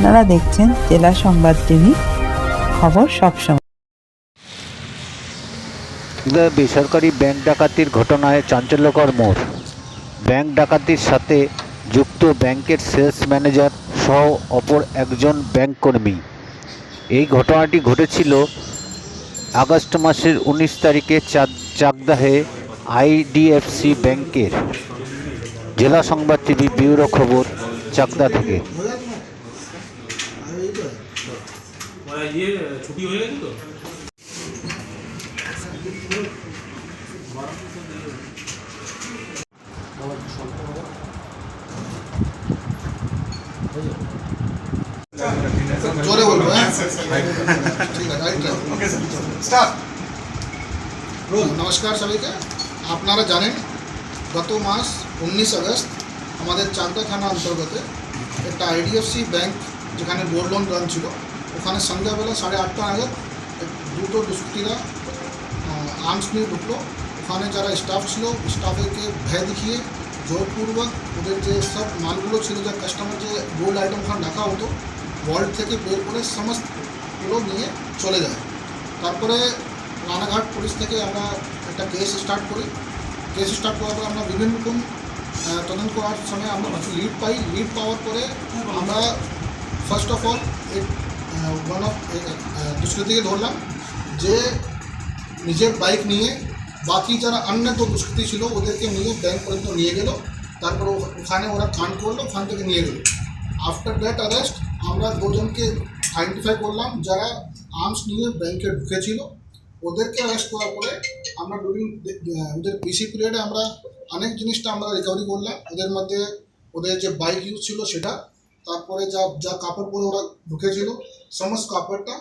আপনারা দেখছেন জেলা সংবাদ টিভি, খবর সবসময় বেসরকারি ব্যাংক ডাকাতির ঘটনায় চাঞ্চল্যকর মোড়। ব্যাংক ডাকাতির সাথে যুক্ত ব্যাংকের সেলস ম্যানেজার সহ অপর একজন ব্যাংক কর্মী। এই ঘটনাটি ঘটেছিল আগস্ট মাসের উনিশ তারিখে চাক চাকদাহে আইডিএফসি ব্যাংকের। জেলা সংবাদ টিভি ব্যুরো খবর, চাকদা থেকে ওরা ইয়ে ছুটি হয়ে গেছে তো নমস্কার সবাইকে। আপনারা জানেন, গত মাস উনিশ আগস্ট আমাদের চাকদা থানা অন্তর্গত একটা আইডিএফসি ব্যাংক যেখানে গোল্ড লোন রান ছিল। ওখানে সন্ধ্যাবেলা সাড়ে আটটা নাগাদ দুটো দুষ্কৃতীরা আর্মস নিয়ে ঢুকলো। ওখানে যারা স্টাফ ছিল স্টাফেরকে ভয় দেখিয়ে জোরপূর্বক ওদের যে সব মালগুলো ছিল যা কাস্টমার যে গোল্ড আইটেম ওখানে রাখা হতো ওয়ার্ল্ড থেকে বের করে সমস্তগুলো নিয়ে চলে যায়। তারপরে রানাঘাট পুলিশ থেকে আমরা একটা কেস স্টার্ট করি। কেস স্টার্ট করার পরে আমরা বিভিন্ন রকম তদন্ত করার সময় আমরা কিছু লিড পাই। লিড পাওয়ার পরে আমরা ফার্স্ট অফ অল অফ দুষ্কৃতীকে ধরলাম যে নিজের বাইক নিয়ে বাকি যারা অন্য তো দুষ্কৃতী ছিল ওদেরকে নিয়ে ব্যাংক পর্যন্ত নিয়ে গেল। তারপর ওখানে ওরা কান করল ওখান থেকে নিয়ে গেলো। আফটার দ্যাট অ্যারেস্ট আমরা দুজনকে আইডেন্টিফাই করলাম যারা আর্মস নিয়ে ব্যাংকে ঢুকেছিল। ওদেরকে অ্যারেস্ট করার পরে আমরা ডুরিং ওদের পিসি পিরিয়ডে আমরা অনেক জিনিসটা আমরা রিকভারি করলাম। ওদের মধ্যে ওদের যে বাইক ইউজ ছিল সেটা, তারপরে যা যা কাপড় পরে ওরা ঢুকেছিল। সমস্ত কাপড়টা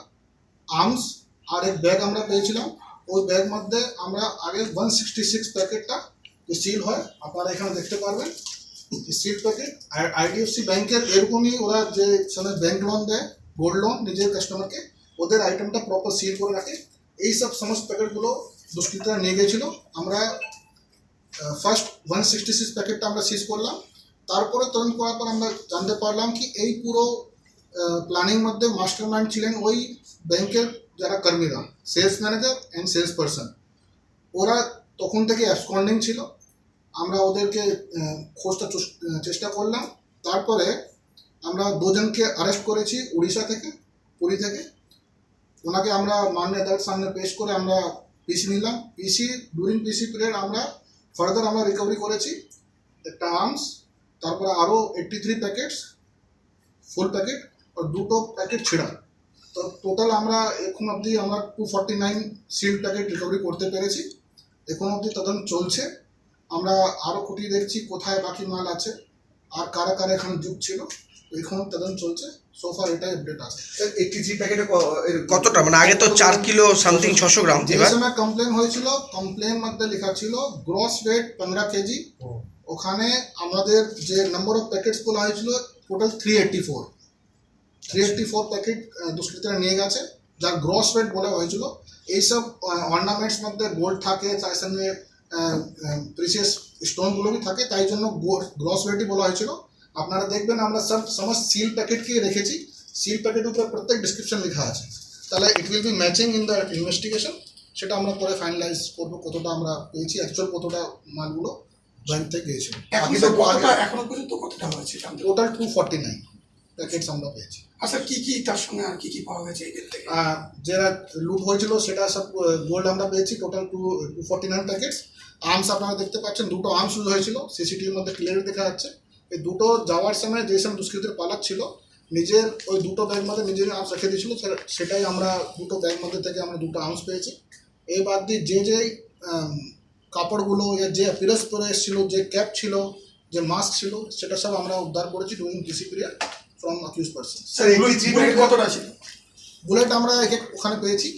আর্মস আর এক ব্যাগ আমরা পেয়েছিলাম। ওই ব্যাগ মধ্যে আমরা আগে ওয়ান সিক্সটি সিক্স প্যাকেটটা সিল হয়, আপনারা এখানে দেখতে পারবেন। সিল প্যাকেট আর আইডিএফসি ব্যাংকের এরকমই ওরা যে সময় ব্যাংক লোন দেয় গোল্ড লোন নিজের কাস্টমারকে ওদের আইটেমটা প্রপার সিল করে রাখে। এই সব সমস্ত প্যাকেটগুলো দুষ্কৃতীরা নিয়ে গেছিল আমরা ফার্স্ট ওয়ান সিক্সটি সিক্স প্যাকেটটা আমরা সিজ করলাম। তারপরে তদন্ত করার পর আমরা জানতে পারলাম কি এই পুরো প্ল্যানিং মধ্যে মাস্টার মাইন্ড ছিলেন ওই ব্যাংকের যারা কর্মীরা sales manager and sales person ওরা তখন থেকে অ্যাবসকন্ডিং ছিল। আমরা ওদেরকে খোঁজটা চেষ্টা করলাম। তারপরে আমরা দুজনকে অ্যারেস্ট করেছি উড়িষ্যা থেকে, পুরী থেকে। ওনাকে আমরা মাননীয় আদালত সামনে পেশ করে আমরা পিসি নিলাম। পিসি ডুরিং পিসি পিরিয়ড আমরা ফার্দার আমরা রিকভারি করেছি। একটা আর্মস তারপরে আরও eighty three packets full packet দুটো প্যাকেট ছেঁড়া তো টোটাল আমরা এখন অবধি আমরা two forty nine seal packet recovery করতে পেরেছি। এখন অবধি তদন্ত চলছে। আমরা আরও খুঁটিয়ে দেখছি কোথায় বাকি মাল আছে আর কারা কারা এখানে যুগ ছিল এখন তদন্ত চলছে। সোফার এটাই আপডেট আছে। এইটটি থ্রি প্যাকেটে কতটা? মানে আগে তো চার কিলো সামথিং ছশো গ্রাম যে সময় কমপ্লেন হয়েছিল কমপ্লেন মধ্যে লেখা ছিল গ্রস ওয়েট পনেরো কেজি। ওখানে আমাদের যে নাম্বার অফ প্যাকেটস বলা হয়েছিল total three eighty four three eighty four packet দুষ্কৃতীরা নিয়ে গেছে। যার গ্রস ওয়েট বলা হয়েছিল। এইসব অর্নামেন্টস মধ্যে গোল্ড থাকে তার সঙ্গে প্রিসিয়াস স্টোনগুলো বি থাকে। তাই জন্য গ্রস ওয়েটই বলা হয়েছিল। আপনারা দেখবেন আমরা সব সমস্ত সিল প্যাকেটকে রেখেছি। সিল প্যাকেটের উপর প্রত্যেক ডিসক্রিপশন লেখা আছে। তাহলে it will be matching in the investigation সেটা আমরা পরে ফাইনালাইজ করব কতটা আমরা পেয়েছি অ্যাকচুয়াল কতটা মালগুলো ব্যাংক থেকে গিয়েছিল। এখন তো কতটা এখনও পর্যন্ত কতটা হয়েছে? Total two forty nine packets আমরা পেয়েছি। স্যার কি কি তার সঙ্গে আর কি কি পাওয়া গেছে এদের থেকে? যারা লুট হয়েছিল সেটা সব গোল্ড আমরা পেয়েছি total two two forty nine packets arms আপনারা দেখতে পাচ্ছেন দুটো আর্মস ইউজ হয়েছিল সিসিটিভির মধ্যে ক্লিয়ার দেখা যাচ্ছে। এই দুটো যাওয়ার সময় যে সময় দুষ্কৃতের পালাক ছিল নিজের ওই দুটো ব্যাগ মধ্যে নিজের আর্মস রেখে দিয়েছিল সেটাই আমরা দুটো ব্যাগ মধ্যে থেকে আমরা দুটো আর্মস পেয়েছি। এই বাদ দিয়ে যে যে কাপড়গুলো যে পিরস পরে এসেছিল যে ক্যাপ ছিল যে মাস্ক ছিল সেটা সব আমরা উদ্ধার করেছি during DC period from accused person sir three bullet কতটা ছিল? বুলেট আমরা ওখানে পেয়েছি।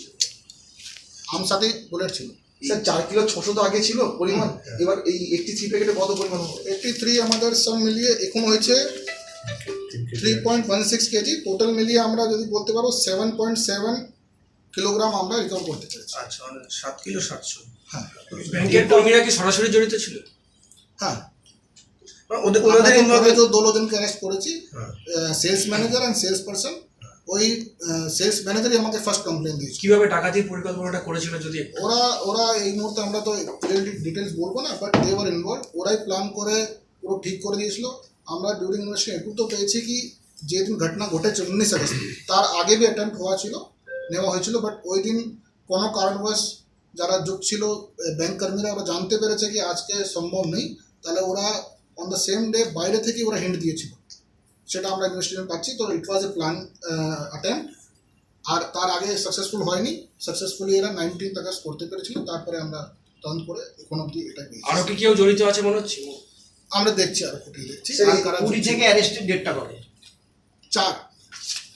আম সাথে বুলেট ছিল। স্যার চার কিলো ছশো তো আগে ছিল পরিমাণ? এবার এই এইটটি থ্রি প্যাকেটে কত পরিমাণ হবে? এইটটি থ্রি আমাদের সব মিলিয়ে এখন হয়েছে three point one six kg total মিলিয়ে আমরা যদি বলতে পারো সেভেন পয়েন্ট সেভেন কিলোগ্রাম আমরা রিকভার করতে পেরেছি। আচ্ছা মানে সাত কিলো সাতশো। হ্যাঁ। ব্যাংকের কর্মীরা কি সরাসরি জড়িত ছিল? হ্যাঁ। ওনাদের তো involvement- পরে তো দোলোজনকে অ্যারেস্ট করেছি। Sales manager and sales person ওই সেলস ম্যানেজারই আমাকে ফার্স্ট কমপ্লেন দিয়েছে। কীভাবে টাকাতির পরিকল্পনাটা করেছিল যদি ওরা ওরা এই মুহূর্তে আমরা তো ডিটেলস বলব না বাট দে ওয়ার ইনভলভ ওরাই প্ল্যান করে পুরো ঠিক করে দিয়েছিল। আমরা ডিউরিং ইনভেস্টিগেশন একটু তো পেয়েছি কি যেদিন ঘটনা ঘটেছে উনিশ আগস্ট তার আগে বি অ্যাটেম্প হওয়া ছিল নেওয়া হয়েছিল বাট ওই দিন কোনো কারণবশ যারা যুগ ছিল ব্যাংক কর্মীরা ওরা জানতে পেরেছে কি আজকে সম্ভব নেই। তাহলে ওরা অন দ্য সেম ডে বাইরে থেকে ওরা হিন্ট দিয়েছিল। সেটা আমরা ইনভেস্টিগেশন পাচ্ছি। তো ইট ওয়াজ এ প্ল্যান অ্যাটেম্প আর তার আগে সাকসেসফুল হয়নি। সাকসেসফুলি এরা নাইনটিন আগস্ট করতে পেরেছিল। তারপরে আমরা তদন্ত করে এখন অব্দি এটা আরও কি কেউ জড়িত আছে মনে হচ্ছে? আমরা দেখছি আর খুঁটিয়ে দেখছি। কারা থেকে অ্যারেস্টের ডেটটা কবে চার।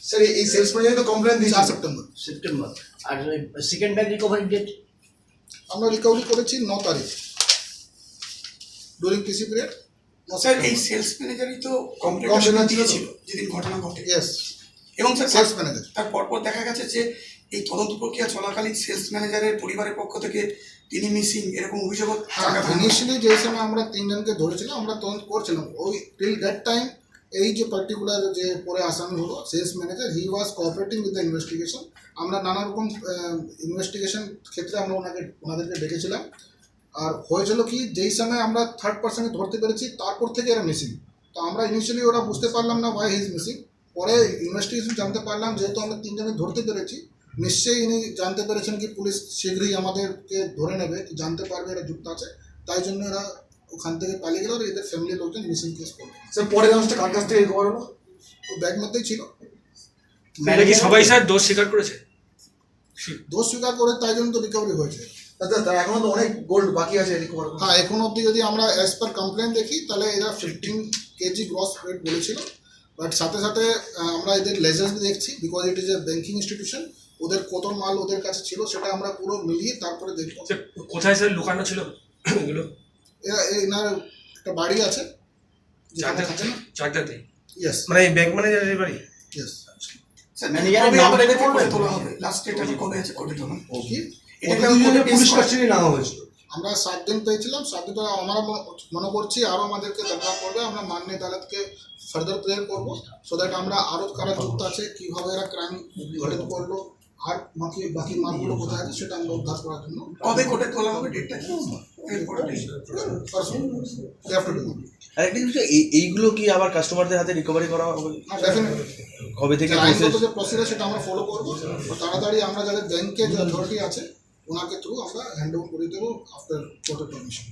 স্যার এই- সেলস ম্যানেজার তো কমপ্লেন চার দিয়েছে সেপ্টেম্বর সেপ্টেম্বর আর সেকেন্ড ব্যাংক রিকভারি ডেট আমরা রিকভারি করেছি ন তারিখ। ডুরিং পিসি পিরিয়ড স্যার এই সেলস ম্যানেজারই তো তো? দিয়েছিল যেদিন ঘটনা ঘটে। এবং স্যার সেলস ম্যানেজার তার পরপর দেখা গেছে যে এই তদন্ত প্রক্রিয়া চলাকালীন সেলস ম্যানেজারের পরিবারের পক্ষ থেকে তিনি মিসিং এরকম অভিযোগ হ্যাঁ ইনিশিয়ালি যে সময় আমরা তিনজনকে ধরেছিলাম আমরা তদন্ত করছিলাম। ওই টিল দ্যাট টাইম এই যে পার্টিকুলার যে পরে আসামি হলো sales manager he was cooperating with the investigation আমরা নানা রকম ইনভেস্টিগেশন ক্ষেত্রে আমরা ওনাকে ওনাদেরকে ডেকেছিলাম। আর হয়েছিল কি যেই সময় আমরা থার্ড পার্সনকে ধরতে পেরেছি তারপর থেকে এরা মিসিং তো আমরা ইনিশিয়ালি ওরা বুঝতে পারলাম না ওয়াই হিজ মিসিং পরে ইনভেস্টিগেশন জানতে পারলাম যেহেতু আমরা তিনজনে ধরতে পেরেছি নিশ্চয়ই ইনি জানতে পেরেছেন কি পুলিশ শীঘ্রই আমাদেরকে ধরে নেবে কি জানতে পারবে এরা যুক্ত আছে। তাই জন্য এরা ওখান থেকে পালিয়ে গেল আর এদের ফ্যামিলির লোকজন মিসিং কেস করল স্যার পরে জিনিসটা কার কাছ থেকে রিকভার হলো? ও ব্যাগ মধ্যেই ছিল। সবাই স্যার দোষ স্বীকার করেছে? দোষ স্বীকার করে তাই জন্য তো রিকভারি হয়েছে। এখনও তো অনেক গোল্ড বাকি আছে রিকভার হ্যাঁ এখন অবধি যদি আমরা অ্যাজ পার কমপ্লেন দেখি তাহলে এরা ফিফটিন কেজি গ্রস ওয়েট বলেছিল। বাট সাথে সাথে আমরা এদের লেজার্স দেখছি because it is a banking institution ওদের কত মাল ওদের কাছে ছিল সেটা আমরা পুরো মিলিয়ে তারপরে দেখব। কোথায় স্যার লুকানো ছিল এগুলো? এরা এনার একটা বাড়ি আছে যেখানে থাকে না? চাকদাতে? ইয়েস মানে ব্যাংক ম্যানেজারের বাড়ি? ইয়েস স্যার ম্যানেজারের বলবেন? করে তোলা হবে লাস্ট ডেট আমি কবে আছে করে তোলা কি এটাকে আমি কোনো পুলিশ কাস্টডি নেওয়া হয়েছিল আমরা সাত দিন পেয়েছিলাম সাত দিন আমরা মনে করছি আরও আমাদেরকে দরকার পড়বে আমরা মাননীয় আদালতকে ফার্দার প্রেয়ার করব সো দ্যাট আমরা আরও কারা যুক্ত আছে কীভাবে এরা ক্রাইম ঘটিত করল আর বাকি বাকি মালগুলো কোথায় আছে সেটা আমরা উদ্ধার করার জন্য কবে কোর্টে তোলা হবে ডেটটা এইগুলো কি আবার কাস্টমারদের হাতে রিকভারি করা হবে? কবে থেকে সেটা আমরা ফলো করব। তাড়াতাড়ি আমরা যাদের ব্যাংকে যে অথরিটি আছে ওনাকে থ্রু আমরা হ্যান্ড ওভার করে দেবো আফটার কোর্টের পারমিশন